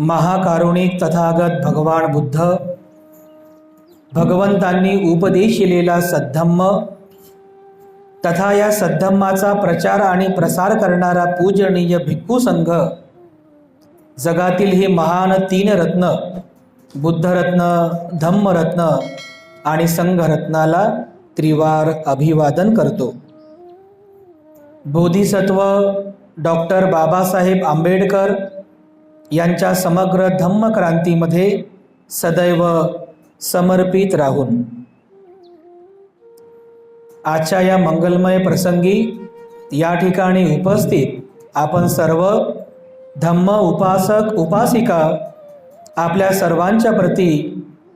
महाकारुणिक तथागत भगवान बुद्ध. भगवंतांनी उपदेश केलेला सद्धम्म. तथा या सद्धम्माचा प्रचार आणि प्रसार करणारा पूजनीय भिक्खू संघ. जगातील हे महान तीन रत्न बुद्धरत्न धम्मरत्न आणि संघरत्नाला त्रिवार अभिवादन करतो. बोधिसत्व डॉक्टर बाबासाहेब आंबेडकर यांच्या समग्र धम्मक्रांतीमध्ये सदैव समर्पित राहून. आजच्या या मंगलमय प्रसंगी या ठिकाणी उपस्थित आपण सर्व धम्म उपासक उपासिका आपल्या सर्वांच्या प्रती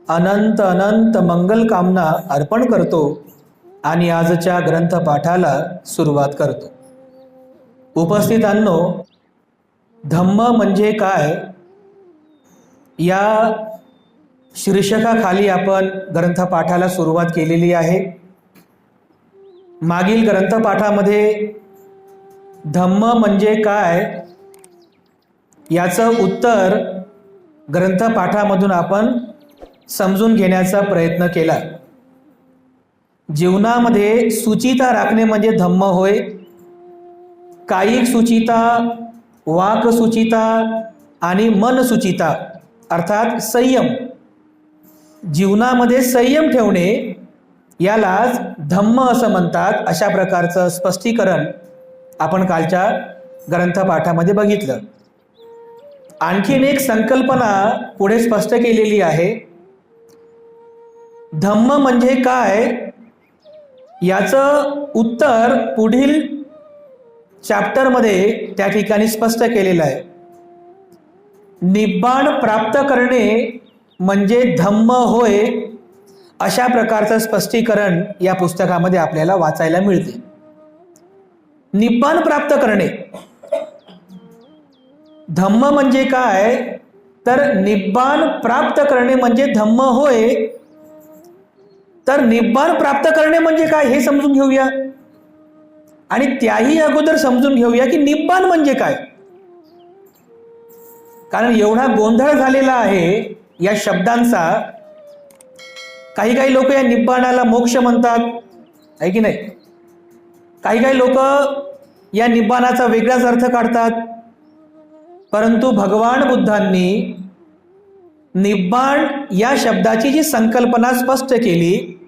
अनंत अनंत मंगल कामना अर्पण करतो आणि आजच्या ग्रंथपाठाला सुरुवात करतो. उपस्थितांनो धम्म म्हणजे काय? या शीर्षकाखाली आपण ग्रंथपाठाला सुरुवात केलेली आहे. मागील ग्रंथपाठामध्ये धम्म म्हणजे काय? याचं उत्तर ग्रंथपाठामधून आपण समजून घेण्याचा प्रयत्न केला. जीवनामध्ये सुचिता राखणे म्हणजे धम्म होय. कायिक सुचिता वाक सुचिता आणि मन सुचिता अर्थात संयम. जीवनामध्ये संयम ठेवणे यालाच धम्म असं म्हणतात अशा प्रकारचं स्पष्टीकरण आपण कालच्या ग्रंथपाठामध्ये बघितलं. आणखीन एक संकल्पना पुढे स्पष्ट केलेली आहे. धम्म म्हणजे काय? याचं उत्तर पुढील चॅप्टरमध्ये त्या ठिकाणी स्पष्ट केलेलं आहे. निब्बाण प्राप्त करणे म्हणजे धम्म होय अशा प्रकारचं स्पष्टीकरण या पुस्तकामध्ये आपल्याला वाचायला मिळते. निब्बाण प्राप्त करणे. धम्म म्हणजे काय? तर निब्बाण प्राप्त करणे म्हणजे धम्म होय तर निब्बाण प्राप्त करणे म्हणजे काय हे समजून घेऊया. आणि त्याही अगोदर समजून घेऊया की निब्बाण म्हणजे काय. कारण एवढा गोंधळ झालेला आहे या शब्दांचा. काही काही लोक या निब्बाणाला मोक्ष म्हणतात. आहे की नाही? काही काही लोक या निब्बाणाचा वेगळाच अर्थ काढतात. परंतु भगवान बुद्धांनी निब्बाण या शब्दाची जी संकल्पना स्पष्ट केली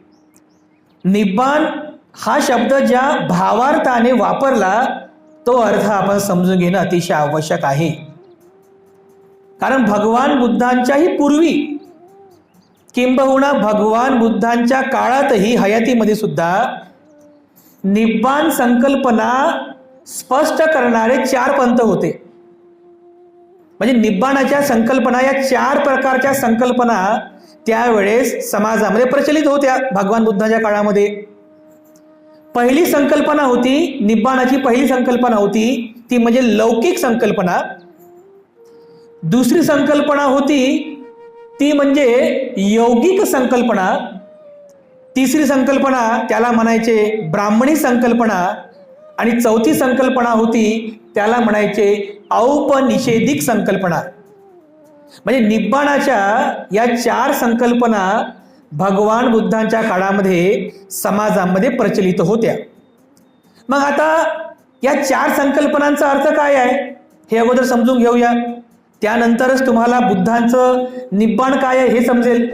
निब्बाण हा शब्द ज्या भावार्थाने वापरला तो अर्थ आपण समजून घेणं अतिशय आवश्यक आहे. कारण भगवान बुद्धांच्याही पूर्वी किंबहुना भगवान बुद्धांच्या काळातही हयातीमध्ये सुद्धा निब्बाण संकल्पना स्पष्ट करणारे चार पंथ होते. म्हणजे निब्बाणाच्या संकल्पना या चार प्रकारच्या संकल्पना त्यावेळेस समाजामध्ये प्रचलित होत्या भगवान बुद्धाच्या काळामध्ये. पहिली संकल्पना होती निब्बाणाची पहिली संकल्पना होती ती म्हणजे लौकिक संकल्पना. दुसरी संकल्पना होती ती म्हणजे यौगिक संकल्पना. तिसरी संकल्पना त्याला म्हणायचे ब्राह्मणी संकल्पना. आणि चौथी संकल्पना होती त्याला म्हणायचे औपनिषेधिक संकल्पना. म्हणजे निब्बाणाच्या या चार संकल्पना भगवान बुद्धांच्या काळामध्ये समाजामध्ये प्रचलित होत्या. मग आता या चार संकल्पनांचा अर्थ काय आहे? हे अगोदर समजून घेऊया. त्यानंतरच तुम्हाला बुद्धांचं निब्बाण काय आहे हे समजेल.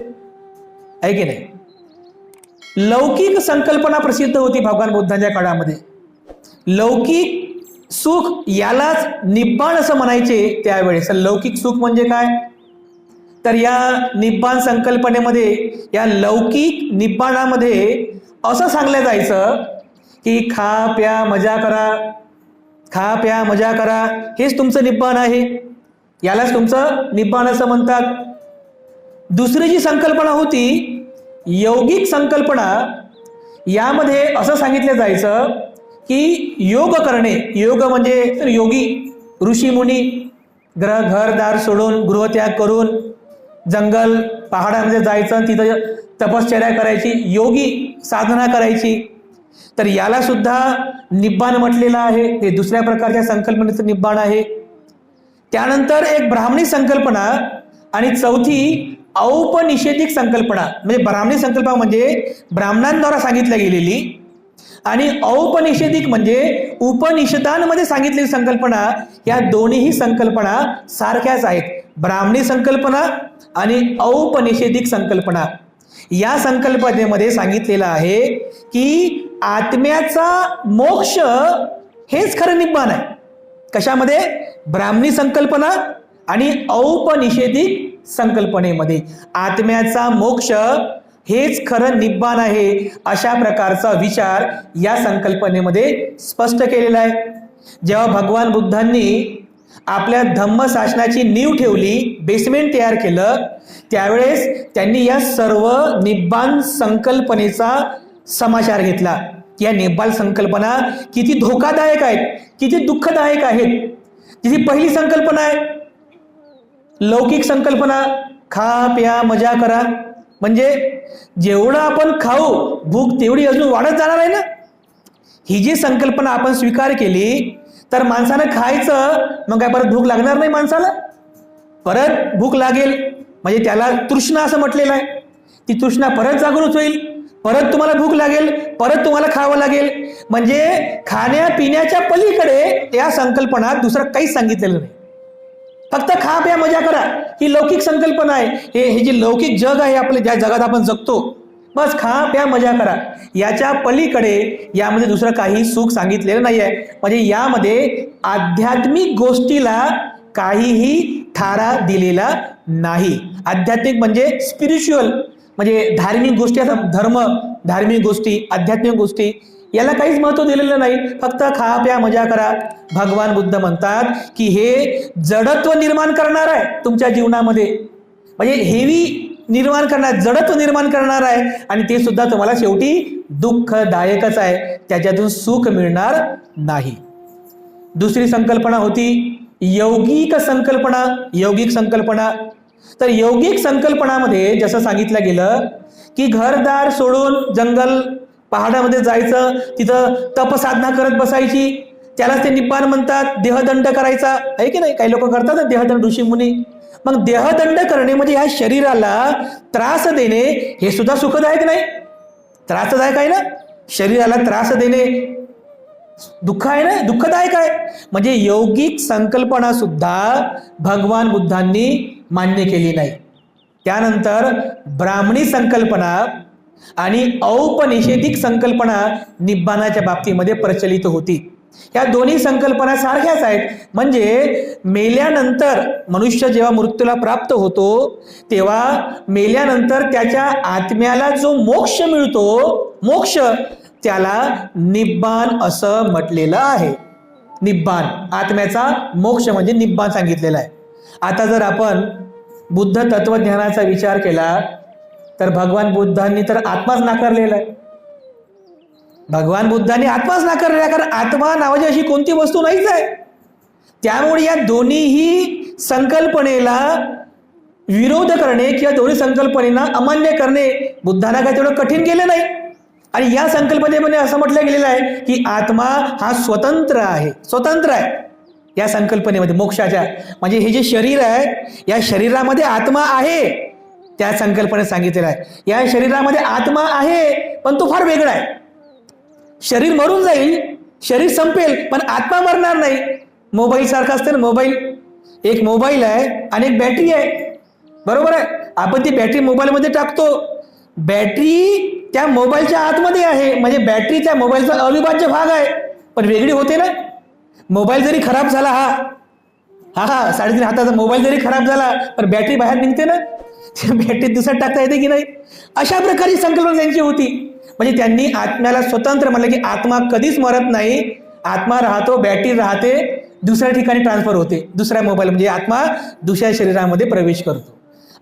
आहे की नाही? लौकिक संकल्पना प्रसिद्ध होती भगवान बुद्धांच्या काळामध्ये. लौकिक सुख यालाच निब्बाण असं म्हणायचे त्यावेळेस. लौकिक सुख म्हणजे काय? तर या निब्बाण संकल्पनेमध्ये या लौकिक निब्बाणामध्ये असं सांगलं जायचं की खा प्या मजा करा. खा प्या मजा करा. हेच तुमचं निब्बाण आहे. यालाच तुमचं निब्बाण असं म्हणतात. दुसरी जी संकल्पना होती यौगिक संकल्पना यामध्ये असं सांगितलं जायचं की योग करणे. योग म्हणजे तर योगी ऋषी मुनी ग्रह घरदार सोडून गृहत्याग करून जंगल पहाडामध्ये जायचं तिथं तपश्चर्या करायची योगी साधना करायची. तर याला सुद्धा निब्बाण म्हटलेलं आहे. हे दुसऱ्या प्रकारच्या संकल्पनेचं निब्बाण आहे. त्यानंतर एक ब्राह्मणी संकल्पना आणि चौथी औपनिषेधिक संकल्पना. म्हणजे ब्राह्मणी संकल्पना म्हणजे ब्राह्मणांद्वारा सांगितल्या गेलेली आणि औपनिषेधिक म्हणजे उपनिषदांमध्ये सांगितलेली संकल्पना या दोन्हीही संकल्पना सारख्याच आहेत. ब्राह्मणी संकल्पना आणि औपनिषेधिक संकल्पना. या संकल्पनेमध्ये सांगितलेलं आहे की आत्म्याचा मोक्ष हेच खरं निब्बाण आहे. कशामध्ये? ब्राह्मणी संकल्पना आणि औपनिषेधिक संकल्पनेमध्ये. आत्म्याचा मोक्ष हेच खरं निब्बाण आहे अशा प्रकारचा विचार या संकल्पनेमध्ये स्पष्ट केलेला आहे. जेव्हा भगवान बुद्धांनी आपल्या धम्मशासनाची नीव ठेवली बेसमेंट तयार केलं त्यावेळेस त्यांनी या सर्व निब्बाण संकल्पनेचा समाचार घेतला. या निब्बाण संकल्पना किती धोकादायक आहेत किती दुःखदायक आहेत. तिची पहिली संकल्पना आहे. लौकिक संकल्पना खा प्या मजा करा. म्हणजे जेवढं आपण खाऊ भूक तेवढी अजून वाढत जाणार आहे ना? ही जी संकल्पना आपण स्वीकार केली तर माणसानं खायचं मग काय परत भूक लागणार नाही माणसाला? परत भूक लागेल. म्हणजे त्याला तृष्णा असं म्हटलेलं आहे. ती तृष्णा परत जागृत होईल. परत तुम्हाला भूक लागेल परत तुम्हाला खावं लागेल. म्हणजे खाण्यापिण्याच्या पलीकडे या संकल्पनात दुसरं काहीच सांगितलेलं नाही. फक्त खा प्या मजा करा. ही लौकिक संकल्पना आहे. हे हे जे लौकिक जग आहे आपले ज्या जगात आपण जगतो बस खा प्या मजा करा. याच्या पलीकडे यामध्ये दुसरं काही सुख सांगितलेलं नाही आहे म्हणजे यामध्ये आध्यात्मिक गोष्टीला काहीही थारा दिलेला नाही. आध्यात्मिक म्हणजे स्पिरिच्युअल म्हणजे धार्मिक गोष्टी धर्म धार्मिक गोष्टी आध्यात्मिक गोष्टी याला काहीच महत्त्व दिलेलं नाही. फक्त खा प्या मजा करा. भगवान बुद्ध म्हणतात की हे जडत्व निर्माण करणार आहे तुमच्या जीवनामध्ये. म्हणजे हेवी निर्माण करणार जडत्व निर्माण करणार आहे. आणि ते सुद्धा तुम्हाला शेवटी दुःखदायकच आहे. त्याच्यातून सुख मिळणार नाही. दुसरी संकल्पना होती यौगिक संकल्पना. यौगिक संकल्पना. तर यौगिक संकल्पनामध्ये जसं सांगितलं गेलं की घरदार सोडून जंगल पहाडामध्ये जायचं तिथं तपसाधना करत बसायची. त्यालाच ते निब्बाण म्हणतात देहदंड करायचा. आहे की नाही? काही लोक करतात देहदंड ऋषी मुनी. मग देहदंड करणे म्हणजे ह्या शरीराला त्रास देणे हे सुद्धा सुखदायक नाही. त्रासदायक आहे ना? शरीराला त्रास देणे दुःख आहे ना? दुःखदायक आहे. म्हणजे यौगिक संकल्पना सुद्धा भगवान बुद्धांनी मान्य केली नाही. त्यानंतर ब्राह्मणी संकल्पना आणि औपनिषेधिक संकल्पना निब्बाणाच्या बाबतीमध्ये प्रचलित होती. या दोन्ही संकल्पना सारख्याच आहेत. म्हणजे मेल्यानंतर मनुष्य जेव्हा मृत्यूला प्राप्त होतो तेव्हा मेल्यानंतर त्याच्या आत्म्याला जो मोक्ष मिळतो मोक्ष त्याला निब्बाण असं म्हटलेलं आहे. निब्बाण आत्म्याचा मोक्ष म्हणजे निब्बाण सांगितलेला आहे. आता जर आपण बुद्ध तत्वज्ञानाचा विचार केला तर भगवान बुद्धांनी तर आत्माच नाकारलेला आहे. भगवान बुद्धाने आत्माच नाकारलेला कारण आत्मा नावाची अशी कोणती वस्तू नाहीच आहे. त्यामुळे या दोन्हीही संकल्पनेला विरोध करणे किंवा दोन्ही संकल्पनेला अमान्य करणे बुद्धांना काय तेवढं कठीण गेलं नाही. आणि या संकल्पनेमध्ये असं म्हटलं गेलेलं आहे की आत्मा हा स्वतंत्र आहे स्वतंत्र आहे. या संकल्पनेमध्ये मोक्षाच्या म्हणजे हे जे शरीर आहे या शरीरामध्ये आत्मा आहे त्या संकल्पने सांगितलेलं आहे. या शरीरामध्ये आत्मा आहे पण तो फार वेगळा आहे. शरीर मरून जाईल शरीर संपेल पण आत्मा मरणार नाही. मोबाईल सारखा असते ना मोबाईल? एक मोबाईल आहे आणि एक बॅटरी आहे. बरोबर आहे? आपण ती बॅटरी मोबाईलमध्ये टाकतो. बॅटरी त्या मोबाईलच्या आतमध्ये आहे. म्हणजे बॅटरी त्या मोबाईलचा अविभाज्य भाग आहे. पण वेगळी होते ना? मोबाईल जरी खराब झाला हा. हा हा साडेतीन हाताचा मोबाईल जरी खराब झाला पण बॅटरी बाहेर निघते ना? बॅटरी बॅटरीत दुसऱ्यात टाकता येते की नाही? अशा प्रकारची संकल्पना त्यांची होती. म्हणजे त्यांनी आत्म्याला स्वतंत्र म्हणलं की आत्मा कधीच मरत नाही. आत्मा राहतो बॅटरी राहते दुसऱ्या ठिकाणी ट्रान्सफर होते. दुसऱ्या मोबाईल म्हणजे आत्मा दुसऱ्या शरीरामध्ये प्रवेश करतो.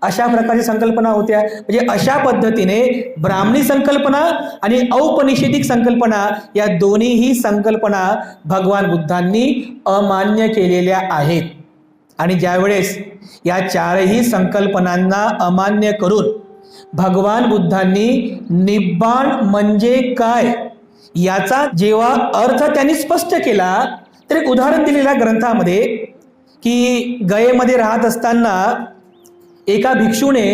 अशा प्रकारच्या संकल्पना होत्या. म्हणजे अशा पद्धतीने ब्राह्मणी संकल्पना आणि औपनिषेधिक संकल्पना या दोन्हीही संकल्पना भगवान बुद्धांनी अमान्य केलेल्या आहेत. आणि ज्यावेळेस या चारही संकल्पनांना अमान्य करून भगवान बुद्धांनी निब्बाण म्हणजे काय? याचा जेव्हा अर्थ त्यांनी स्पष्ट केला तर एक उदाहरण दिलेल्या ग्रंथामध्ये की गयेमध्ये राहत असताना एका भिक्षूने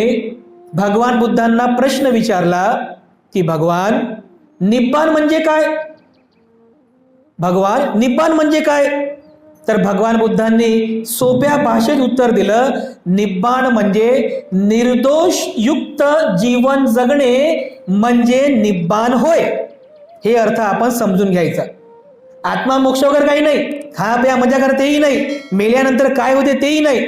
भगवान बुद्धांना प्रश्न विचारला की भगवान निब्बाण म्हणजे काय? भगवान निब्बाण म्हणजे काय? तर भगवान बुद्धांनी सोप्या भाषेत उत्तर दिलं निब्बाण म्हणजे निर्दोष युक्त जीवन जगणे म्हणजे निब्बाण होय. हे अर्थ आपण समजून घ्यायचा. आत्मा मोक्ष वगैरे काही नाही खा प्या मजा कर तेही नाही मेल्यानंतर काय होते तेही नाही.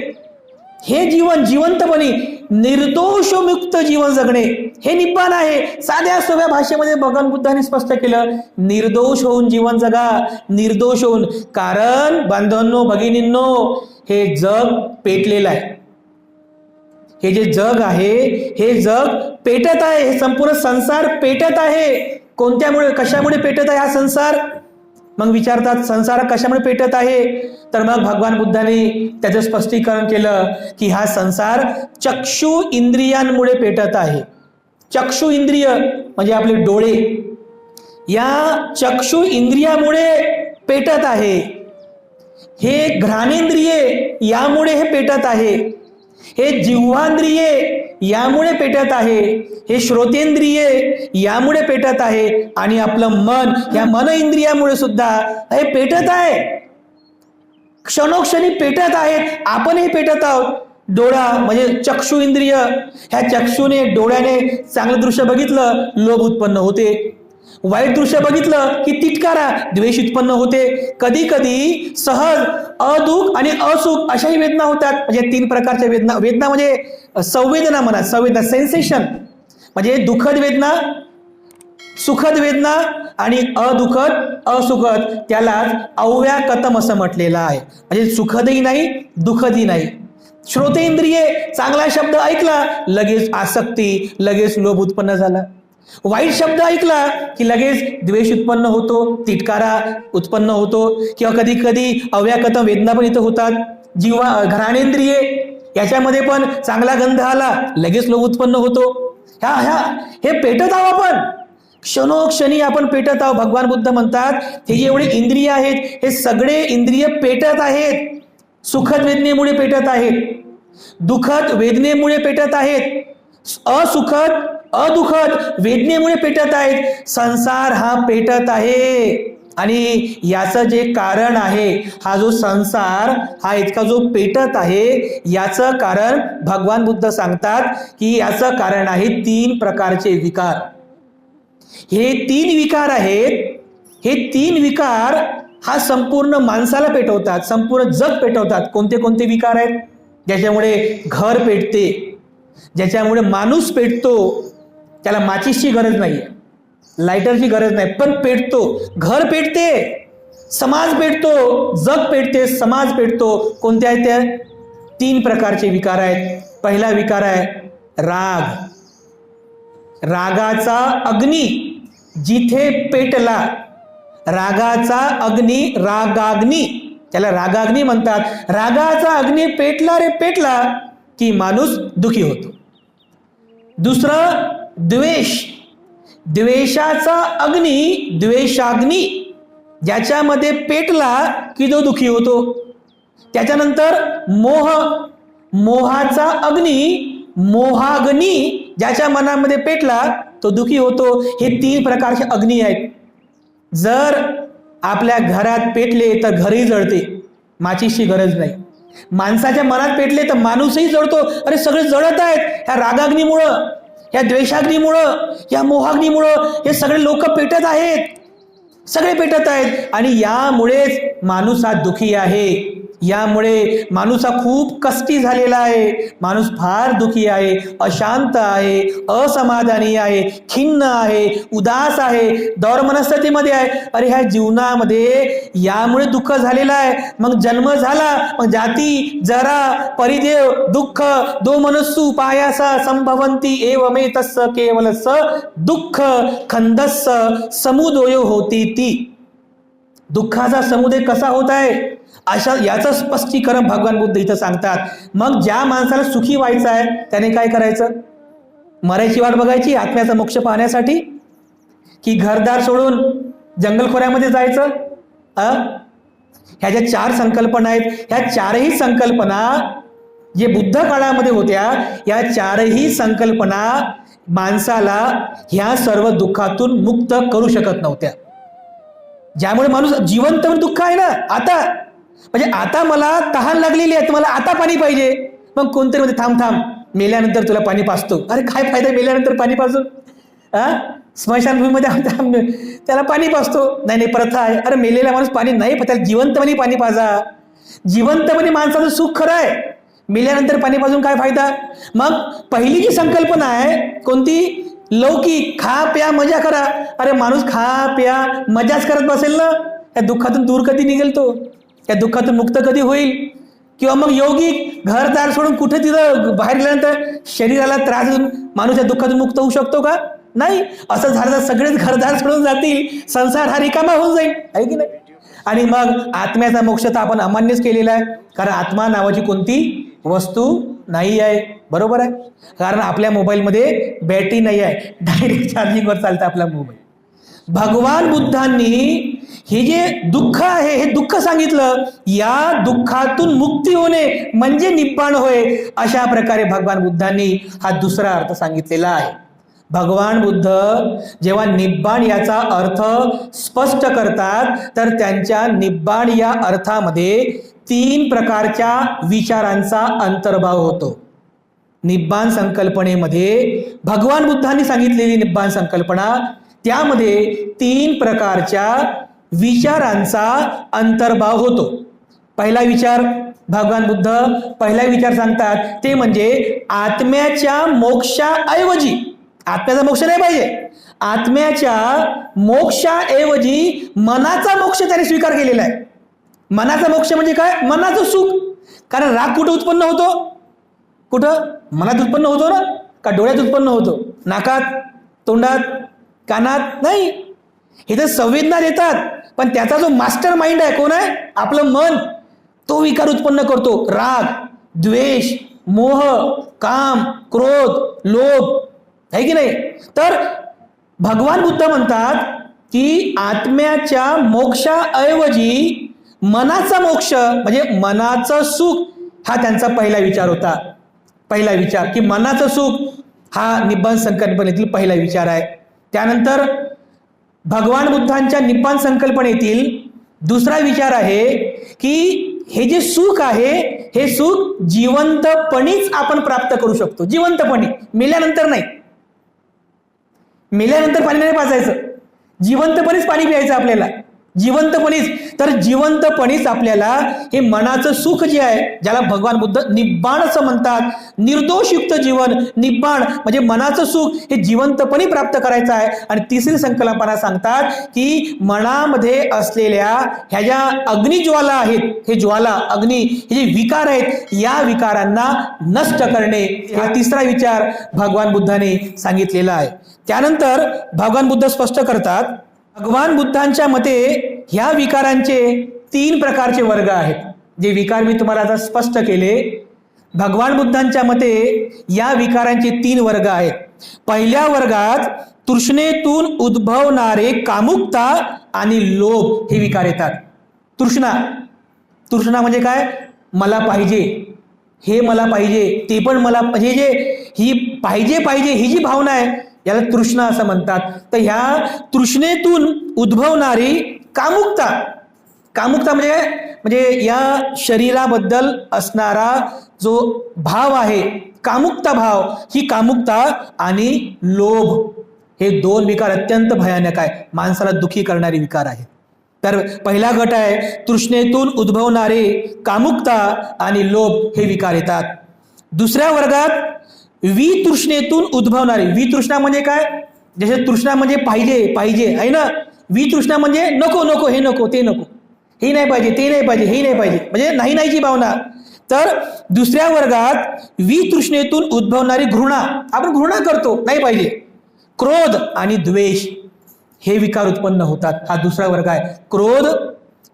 हे जीवन जिवंतपणी निर्दोष मुक्त जीवन जगणे. हे निब्बान आहे. साध्या सोप्या भाषेमध्ये भगवान बुद्धांनी स्पष्ट केलं. निर्दोष होऊन जीवन जगा. निर्दोष होऊन. कारण बांधवांनो भगिनींनो हे जग पेटलेलं आहे. हे जे जग आहे हे जग पेटत आहे. हे संपूर्ण संसार पेटत आहे. कोणत्यामुळे कशामुळे पेटत आहे हा संसार? मग विचारतात संसार कशामुळे पेटत आहे? तर मग भगवान बुद्धाने त्याचं स्पष्टीकरण केलं की हा संसार चक्षु इंद्रियांमुळे पेटत आहे. चक्षु इंद्रिय म्हणजे आपले डोळे. या चक्षु इंद्रियामुळे पेटत आहे. हे घ्राणेंद्रिये यामुळे हे पेटत आहे. हे जिव्हांद्रिये यामुळे पेटत आहे. हे श्रोतेंद्रिय यामुळे पेटत आहे आणि आपलं मन या मन इंद्रियामुळे सुद्धा हे पेटत आहे. क्षणोक्षणी पेटत आहेत आपणही पेटत आहोत. डोळा म्हणजे चक्षु इंद्रिय ह्या चक्षुने डोळ्याने चांगलं दृश्य बघितलं लोभ उत्पन्न होते. वाईट दृश्य बघितलं की तिटकारा द्वेष उत्पन्न होते. कधी कधी सहज अदुख आणि असुख अशाही वेदना होतात. म्हणजे तीन प्रकारच्या वेदना. वेदना म्हणजे संवेदना म्हणा. संवेदना सेन्सेशन म्हणजे दुःखद वेदना सुखद वेदना आणि अदुखद असुखद. त्यालाच अव्याकतम असं म्हटलेलं आहे. म्हणजे सुखदही नाही दुःखदही नाही. श्रोतेंद्रिये चांगला शब्द ऐकला लगेच आसक्ती लगेच लोभ उत्पन्न झाला. वाईट शब्द ऐकला की लगेच द्वेष उत्पन्न होतो तिटकारा उत्पन्न होतो किंवा कधी कधी अव्याकतम वेदना पण इथं होतात. जीवा घराणेंद्रिये याच्यामध्ये पण चांगला गंध आला लगेच लोभ उत्पन्न होतो. ह्या ह्या हे पेटत आहो आपण. क्षणोक्षणी आपण पेटत आहोत भगवान बुद्ध म्हणतात हे जे एवढे इंद्रिय आहेत हे सगळे इंद्रिय पेटत आहेत. सुखद वेदनेमुळे पेटत आहेत. दुखद वेदनेमुळे पेटत आहेत. असुखद अदुखद वेदनेमुळे पेटत आहेत. संसार हा पेटत आहे. आणि याचं जे कारण आहे हा जो संसार हा इतका जो पेटत आहे याचं कारण भगवान बुद्ध सांगतात की याचं कारण आहे तीन प्रकारचे विकार. हे तीन विकार आहेत. हे तीन विकार हा संपूर्ण माणसाला पेटवतात संपूर्ण जग पेटवतात. कोणते कोणते विकार आहेत? ज्याच्यामुळे घर पेटते ज्याच्यामुळे माणूस पेटतो त्याला माचीसची गरज नाही लायटरची गरज नाही. पण पेटतो. घर पेटते. समाज पेटतो. जग पेटते. समाज पेटतो. कोणत्या आहेत त्या? तीन प्रकारचे विकार आहेत. पहिला विकार आहे राग. रागाचा अग्नी जिथे पेटला रागाचा अग्नी रागाग्नी. त्याला रागाग्नी म्हणतात. रागाचा अग्नी पेटला रे पेटला की माणूस दुखी होतो. दुसरं द्वेष. द्वेषाचा अग्नी द्वेषाग्नी ज्याच्यामध्ये पेटला की जो दुखी होतो. त्याच्यानंतर मोह. मोहाचा अग्नी मोहाग्नी ज्याच्या मनामध्ये पेटला तो दुखी होतो. हे तीन प्रकारचे अग्नी आहेत. जर आपल्या घरात पेटले तर घरही जळते. माचीशी गरज नाही. माणसाच्या मनात पेटले तर माणूसही जळतो. अरे सगळे जळत आहेत. ह्या रागाग्नीमुळं. या द्वेषाग्नीमुळं या मोहाग्नीमुळं हे सगळे लोक पेटत आहेत. सगळे पेटत आहेत. आणि यामुळेच माणूस हा दुखी आहे. यामुळे माणूस हा खूप कष्टी झालेला आहे. माणूस फार दुखी आहे अशांत आहे असमाधानी आहे खिन्न आहे उदास आहे दौर मनस्थितीमध्ये आहे. अरे ह्या जीवनामध्ये यामुळे दुःख झालेलं आहे. मग जन्म झाला मग जाती जरा परिदेव दुःख दो मनस्सु पायासा संभवंती एव मे तस्स केवलस दुःख खंदस्स समुदोय होती ती. दुःखाचा समुदय कसा होत आहे? अशा याचं स्पष्टीकरण भगवान बुद्ध इथं सांगतात. मग ज्या माणसाला सुखी व्हायचं आहे त्याने काय करायचं? मरायची वाट बघायची आत्म्याचा मोक्ष पाहण्यासाठी? की घरदार सोडून जंगलखोऱ्यामध्ये जायचं? अ? ह्या ज्या चार संकल्पना आहेत ह्या चारही संकल्पना जे बुद्ध काळामध्ये होत्या या चारही संकल्पना माणसाला ह्या सर्व दुःखातून मुक्त करू शकत नव्हत्या. ज्यामुळे माणूस जिवंत दुःख आहे ना आता. म्हणजे आता मला तहान लागलेली आहे तुम्हाला आता पाणी पाहिजे. मग कोणतरी म्हणजे थांब थांब मेल्यानंतर तुला पाणी पाचतो अरे काय फायदा मेल्यानंतर पाणी पाजून? हा स्मशानभूमीमध्ये त्याला पाणी पाचतो नाही नाही प्रथा आहे. अरे मेलेला माणूस पाणी नाही पण त्याला जिवंतपणे पाणी पाजा. जिवंतपणे माणसाचं सुख खरं आहे. मेल्यानंतर पाणी पाजून काय फायदा? मग पहिली जी संकल्पना आहे कोणती? लौकिक खा प्या मजा करा. अरे माणूस खा प्या मजाच करत बसेल ना? त्या दुःखातून दूर कधी निघेल तो? त्या दुःखातून मुक्त कधी होईल? किंवा मग योगी घरदार सोडून कुठे तिथं बाहेर गेल्यानंतर शरीराला त्रास देऊन माणूस या दुःखातून मुक्त होऊ शकतो का? नाही. असं झालं तर सगळेच घरदार सोडून जातील. संसार हा रिकामा होऊन जाईल. आहे की नाही? आणि मग आत्म्याचा मोक्ष तर आपण अमान्यच केलेला आहे. कारण आत्मा नावाची कोणती वस्तू नाही आहे. बरोबर आहे? कारण आपल्या मोबाईलमध्ये बॅटरी नाही आहे. डायरेक्ट चार्जिंगवर चालतं आपला मोबाईल. भगवान बुद्धांनी हे जे दुःख आहे हे दुःख सांगितलं या दुःखातून मुक्ती होणे म्हणजे निप्पाण होय अशा प्रकारे भगवान बुद्धांनी हा दुसरा अर्थ सांगितलेला आहे. भगवान बुद्ध जेव्हा निब्बाण याचा अर्थ स्पष्ट करतात तर त्यांच्या निब्बाण या अर्थामध्ये तीन प्रकारच्या विचारांचा अंतर्भाव होतो. निब्बाण संकल्पनेमध्ये भगवान बुद्धांनी सांगितलेली निब्बाण संकल्पना त्यामध्ये तीन प्रकारच्या विचारांचा अंतर्भाव होतो. पहिला विचार भगवान बुद्ध पहिला विचार सांगतात ते म्हणजे आत्म्याच्या मोक्षाऐवजी आत्म्याचा मोक्ष नाही पाहिजे. आत्म्याच्या मोक्षाऐवजी मनाचा मोक्ष त्याने स्वीकार केलेला आहे. मनाचा मोक्ष म्हणजे काय? मनाचं सुख. कारण राग कुठं उत्पन्न होतो? कुठं? मनात उत्पन्न होतो ना? का डोळ्यात उत्पन्न होतो? नाकात? तोंडात? कानात? नाही. हे तर संवेदना देतात. पण त्याचा जो मास्टर माइंड आहे कोण आहे? आपलं मन. तो विकार उत्पन्न करतो. राग द्वेष मोह काम क्रोध लोभ. आहे की नाही? तर भगवान बुद्ध म्हणतात की आत्म्याच्या मोक्षाऐवजी मनाचा मोक्ष म्हणजे मनाचं सुख हा त्यांचा पहिला विचार होता. पहिला विचार. की मनाचं सुख हा निबंध संकल्पनेतील पहिला विचार आहे. त्यानंतर भगवान बुद्धांच्या निपान संकल्पनेतील दुसरा विचार आहे की हे जे सुख आहे हे सुख जिवंतपणीच आपण प्राप्त करू शकतो. जिवंतपणी. मेल्यानंतर नाही. मेल्यानंतर पाणी नाही पाजायचं. जिवंतपणीच पाणी प्यायचं आपल्याला. जिवंतपणीच. तर जिवंतपणीच आपल्याला हे मनाचं सुख जे आहे ज्याला भगवान बुद्ध निब्बाण असं म्हणतात निर्दोषयुक्त जीवन निब्बाण म्हणजे मनाचं सुख हे जिवंतपणी प्राप्त करायचं आहे. आणि तिसरी संकल्पना सांगतात की मनामध्ये असलेल्या ह्या ज्या अग्निज्वाला आहेत हे ज्वाला अग्नी हे जे विकार आहेत या विकारांना नष्ट करणे हा तिसरा विचार भगवान बुद्धाने सांगितलेला आहे. त्यानंतर भगवान बुद्ध स्पष्ट करतात भगवान बुद्धांच्या मते ह्या विकारांचे तीन प्रकारचे वर्ग आहेत. जे विकार मी तुम्हाला आता स्पष्ट केले. भगवान बुद्धांच्या मते या विकारांचे तीन वर्ग आहेत. पहिल्या वर्गात तृष्णेतून उद्भवणारे कामुकता आणि लोभ हे विकार येतात. तृष्णा. तृष्णा म्हणजे काय? मला पाहिजे. हे मला पाहिजे. ते पण मला हे जे ही पाहिजे पाहिजे ही जी भावना आहे याला तृष्णा असं म्हणतात. तर ह्या तृष्णेतून उद्भवणारी कामुकता. कामुकता म्हणजे म्हणजे या शरीराबद्दल असणारा जो भाव आहे कामुकता भाव ही कामुकता आणि लोभ हे दोन विकार अत्यंत भयानक आहे. माणसाला दुखी करणारे विकार आहेत तर पहिला गट आहे तृष्णेतून उद्भवणारे कामुकता आणि लोभ हे विकार येतात. दुसऱ्या वर्गात वितृष्णेतून उद्भवणारे. वितृष्णा म्हणजे काय? जसे तृष्णा म्हणजे पाहिजे पाहिजे आहे ना? वितृष्णा म्हणजे नको नको हे नको ते नको. हे नाही पाहिजे ते नाही पाहिजे हे नाही पाहिजे. म्हणजे नाही नाहीची भावना. तर दुसऱ्या वर्गात वितृष्णेतून उद्भवणारी घृणा. आपण घृणा करतो नाही पाहिजे. क्रोध आणि द्वेष हे विकार उत्पन्न होतात. हा दुसरा वर्ग आहे. क्रोध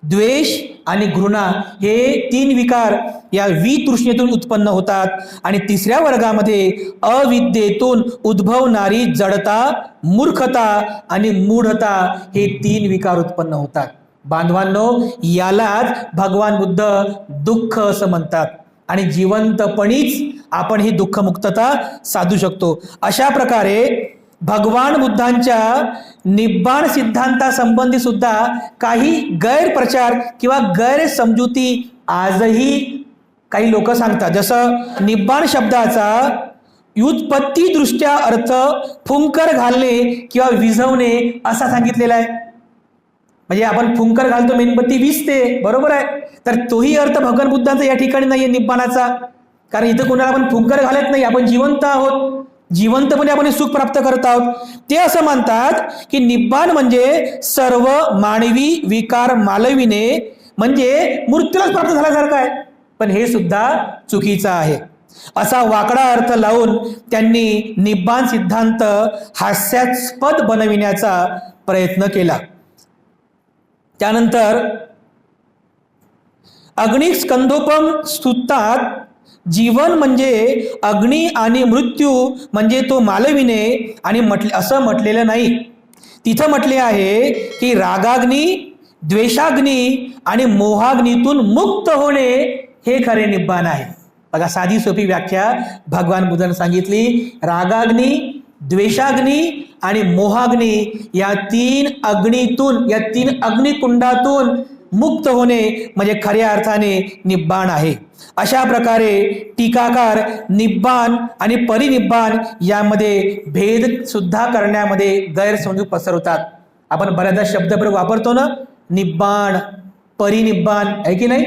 द्वेष आणि घृणा हे तीन विकार या वितृष्णेतून उत्पन्न होतात. आणि तिसऱ्या वर्गामध्ये अविद्येतून उद्भवणारी जडता मूर्खता आणि मूढता हे तीन विकार उत्पन्न होतात. बांधवांनो यालाच भगवान बुद्ध दुःख असं म्हणतात. आणि जिवंतपणीच आपण ही दुःखमुक्तता साधू शकतो. अशा प्रकारे भगवान बुद्धांच्या निब्बाण सिद्धांतासंबंधी सुद्धा काही गैरप्रचार किंवा गैरसमजुती आजही काही लोक सांगतात. जसं निब्बाण शब्दाचा व्युत्पत्तीदृष्ट्या अर्थ फुंकर घालणे किंवा विझवणे असा सांगितलेला आहे. म्हणजे आपण फुंकर घालतो मेणबत्ती विजते बरोबर आहे. तर तोही अर्थ भगवान बुद्धांचा या ठिकाणी नाहीये निब्बाणाचा. कारण इथं कोणाला आपण फुंकर घालत नाही आपण जिवंत आहोत. जिवंतपणे आपण सुख प्राप्त करत आहोत. ते असं म्हणतात की निब्बाण म्हणजे सर्व मानवी विकार मालविणे म्हणजे मृत्यूलाच प्राप्त झाल्यासारखं आहे. पण हे सुद्धा चुकीचं आहे. असा वाकडा अर्थ लावून त्यांनी निब्बाण सिद्धांत हास्यास्पद बनविण्याचा प्रयत्न केला. त्यानंतर अग्निस्कंदोपम स्तुतात जीवन म्हणजे अग्नी आणि मृत्यू म्हणजे तो मालविणे आणि म्हटले असं म्हटलेलं नाही. तिथं म्हटले आहे की रागाग्नी द्वेषाग्नी आणि मोहाग्नीतून मुक्त होणे हे खरे निब्बाण आहे. बघा साधी सोपी व्याख्या भगवान बुद्धांनी सांगितली. रागाग्नी द्वेषाग्नी आणि मोहाग्नी या तीन अग्नीतून या तीन अग्निकुंडातून मुक्त होणे म्हणजे खऱ्या अर्थाने निब्बाण आहे. अशा प्रकारे टीकाकार निब्बाण आणि परिनिब्बाण यामध्ये भेद सुद्धा करण्यामध्ये गैरसमजू पसरवतात. आपण बऱ्याचदा शब्दप्रयोग वापरतो ना निब्बाण परिनिब्बाण आहे की नाही?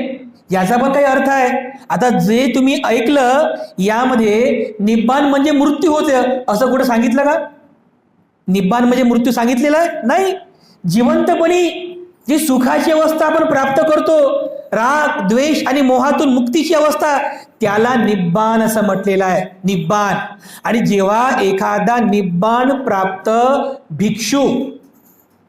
याचा पण काही अर्थ आहे. आता जे तुम्ही ऐकलं यामध्ये निब्बाण म्हणजे मृत्यू होते असं कुठं सांगितलं का? निब्बाण म्हणजे मृत्यू सांगितलेला आहे? नाही. जिवंतपणी जी सुखाची अवस्था आपण प्राप्त करतो राग द्वेष आणि मोहातून मुक्तीची अवस्था त्याला निब्बाण असं म्हटलेलं आहे. निब्बाण. आणि जेव्हा एखादा निब्बाण प्राप्त भिक्षू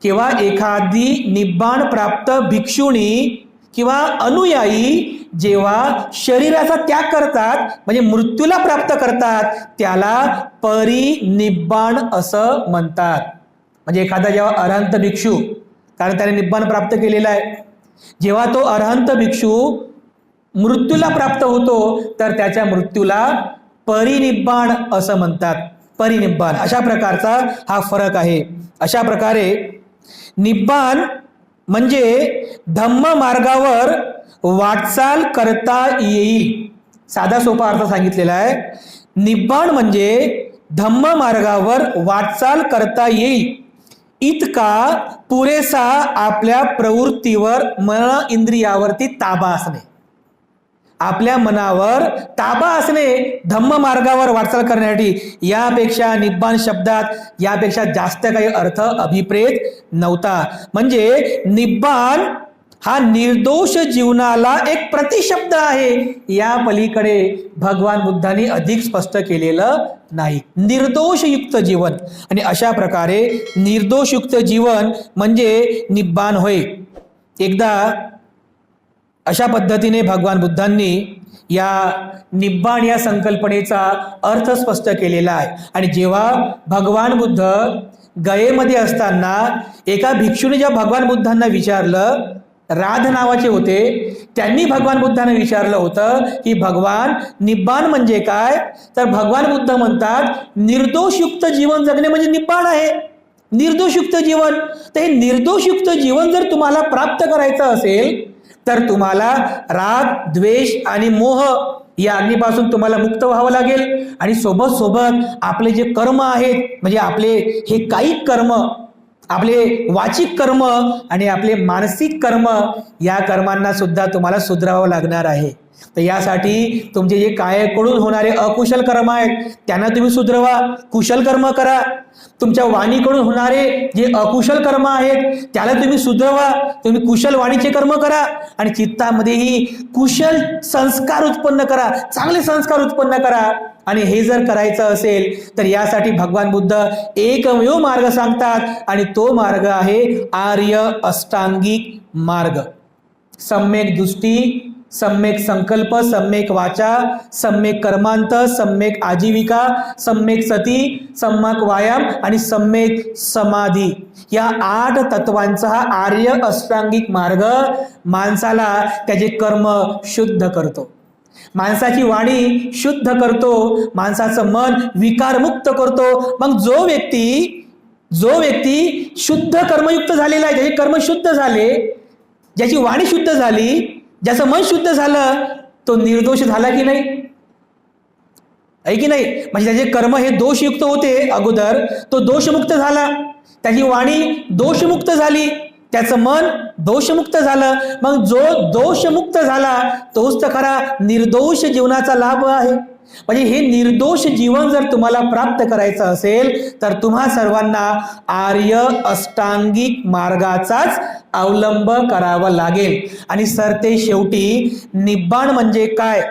किंवा एखादी निब्बाण प्राप्त भिक्षुणी किंवा अनुयायी जेव्हा शरीराचा त्याग करतात म्हणजे मृत्यूला प्राप्त करतात त्याला परिनिब्बाण असं म्हणतात. म्हणजे एखादा जेव्हा अरहंत भिक्षू कारण त्याने निब्बाण प्राप्त केलेला आहे. जेव्हा तो अरहंत भिक्षू मृत्यूला प्राप्त होतो तर त्याच्या मृत्यूला परिनिब्बाण असं म्हणतात. परिनिब्बाण अशा प्रकारचा हा फरक आहे. अशा प्रकारे निब्बाण म्हणजे धम्म मार्गावर वाटचाल करता येईल साधा सोपा अर्थ सांगितलेला आहे. निब्बाण म्हणजे धम्म मार्गावर वाटचाल करता येईल इतका पुरेसा आपल्या प्रवृत्तीवर मन इंद्रियावरती ताबा असणे. आपल्या मनावर ताबा असणे धम्म मार्गावर वाटचाल करण्यासाठी यापेक्षा निब्बाण शब्दात यापेक्षा जास्त काही अर्थ अभिप्रेत नव्हता. म्हणजे निब्बाण हा निर्दोष जीवनाला एक प्रतिशब्द आहे. या पलीकडे भगवान बुद्धांनी अधिक स्पष्ट केलेलं नाही. निर्दोषयुक्त जीवन. आणि अशा प्रकारे निर्दोषयुक्त जीवन म्हणजे निब्बाण होय. एकदा अशा पद्धतीने भगवान बुद्धांनी या निब्बाण या संकल्पनेचा अर्थ स्पष्ट केलेला आहे. आणि जेव्हा भगवान बुद्ध गयेमध्ये असताना एका भिक्षूने जेव्हा भगवान बुद्धांना विचारलं राध नावाचे होते. त्यांनी भगवान बुद्धांना विचारलं होतं की भगवान निब्बाण म्हणजे काय? तर भगवान बुद्ध म्हणतात निर्दोषयुक्त जीवन जगणे म्हणजे निब्बाण आहे. निर्दोषयुक्त जीवन. तर हे निर्दोषयुक्त जीवन जर तुम्हाला प्राप्त करायचं असेल तर तुम्हाला राग द्वेष आणि मोह या अग्नीपासून तुम्हाला मुक्त व्हावं लागेल. आणि सोबत सोबत आपले जे कर्म आहेत म्हणजे आपले हे काही कर्म आपले वाचिक कर्म आणि आपले मानसिक कर्म या कर्मांना सुद्धा तुम्हाला सुधरावं लागणार आहे. तर यासाठी तुमचे जे कायकडून होणारे अकुशल कर्म आहेत त्यांना तुम्ही सुधरवा कुशल कर्म करा. तुमच्या वाणीकडून होणारे जे अकुशल कर्म आहेत त्याला तुम्ही सुधरवा. तुम्ही कुशल वाणीचे कर्म करा आणि चित्तामध्येही कुशल संस्कार उत्पन्न करा. चांगले संस्कार उत्पन्न करा. आणि हे जर करायचं असेल तर यासाठी भगवान बुद्ध एकमेव मार्ग सांगतात आणि तो मार्ग आहे आर्य अष्टांगिक मार्ग. सम्यक दृष्टी सम्यक संकल्प सम्यक वाचा सम्यक कर्मांत सम्यक आजीविका सम्यक सती सम्यक व्यायाम आणि सम्यक समाधी. या आठ तत्वांचा हा आर्य अष्टांगिक मार्ग माणसाला त्याचे कर्म शुद्ध करतो. माणसाची वाणी शुद्ध करतो माणसाचं मन विकारमुक्त करतो. मग जो व्यक्ती जो व्यक्ती शुद्ध कर्मयुक्त झालेला आहे ज्याचे कर्म शुद्ध झाले ज्याची वाणी शुद्ध झाली ज्याचं मन शुद्ध झालं तो निर्दोष झाला की नाही? आहे की नाही? म्हणजे त्याचे कर्म हे दोषयुक्त होते अगोदर तो दोषमुक्त झाला. त्याची वाणी दोषमुक्त झाली. त्याचं मन दोषमुक्त झालं. मग जो दोषमुक्त झाला तोच तर खरा निर्दोष जीवनाचा लाभ आहे. म्हणजे हे निर्दोष जीवन जर तुम्हाला प्राप्त करायचं असेल तर तुम्हा सर्वांना आर्य अष्टांगिक मार्गाचाच अवलंब करावा लागेल. आणि सरते शेवटी निब्बाण म्हणजे काय?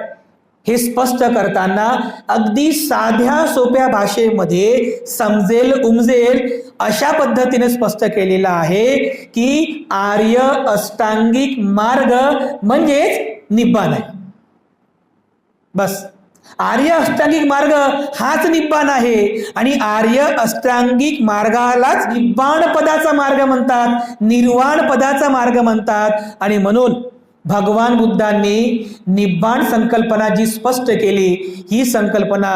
हे स्पष्ट करताना अगदी साध्या सोप्या भाषेमध्ये समजेल उमजेल अशा पद्धतीने स्पष्ट केलेलं आहे की आर्य अष्टांगिक मार्ग म्हणजेच निब्बाण आहे. बस. आर्य अष्टांगिक मार्ग हाच निब्बाण आहे आणि आर्य अष्टांगिक मार्गालाच निब्बाण पदाचा मार्ग म्हणतात निर्वाण पदाचा मार्ग म्हणतात आणि म्हणून भगवान बुद्धांनी निब्बाण संकल्पना जी स्पष्ट केली ही संकल्पना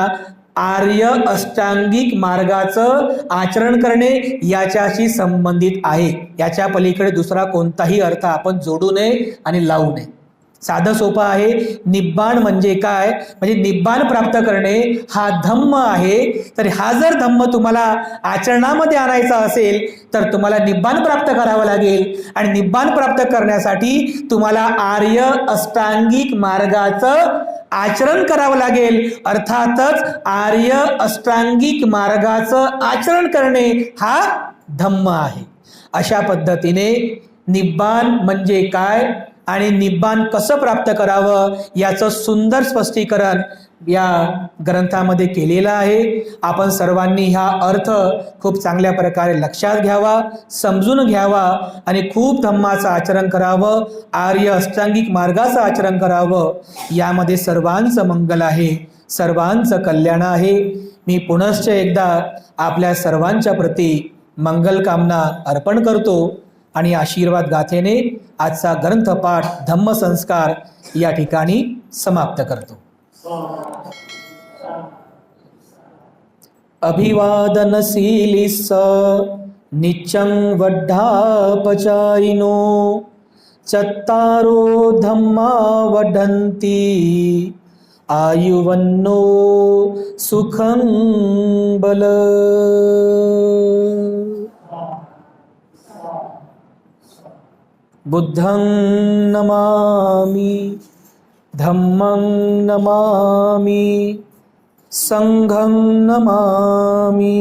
आर्य अष्टांगिक मार्गाचं आचरण करणे याच्याशी संबंधित आहे. याच्या पलीकडे दुसरा कोणताही अर्थ आपण जोडू नये आणि लावू नये. साधं सोपं आहे. निब्बाण म्हणजे काय? म्हणजे निब्बाण प्राप्त करणे हा धम्म आहे. तर हा जर धम्म तुम्हाला आचरणामध्ये आणायचा असेल तर तुम्हाला निब्बाण प्राप्त करावं लागेल. आणि निब्बाण प्राप्त करण्यासाठी तुम्हाला आर्य अष्टांगिक मार्गाचं आचरण करावं लागेल. अर्थातच आर्य अष्टांगिक मार्गाचं आचरण करणे हा धम्म आहे. अशा पद्धतीने निब्बाण म्हणजे काय? आणि निब्बाण कसं प्राप्त करावं याचं सुंदर स्पष्टीकरण या ग्रंथामध्ये केलेलं आहे. आपण सर्वांनी ह्या अर्थ खूप चांगल्या प्रकारे लक्षात घ्यावा समजून घ्यावा आणि खूप धम्माचं आचरण करावं आर्य अष्टांगिक मार्गाचं आचरण करावं यामध्ये सर्वांचं मंगल आहे सर्वांचं कल्याण आहे. मी पुनश्च एकदा आपल्या सर्वांच्या प्रती मंगलकामना अर्पण करतो. आणि आशीर्वाद गाथेने आजचा ग्रंथपाठ धम्मसंस्कार या ठिकाणी समाप्त करतो. अभिवादनशीली स नित्यं वड्ढापचायिनो चत्तारो धम्मा वढन्ति आयुवन्नो सुखं बल। बुद्धं नमामि धम्मं नमामि सङ्घं नमामि।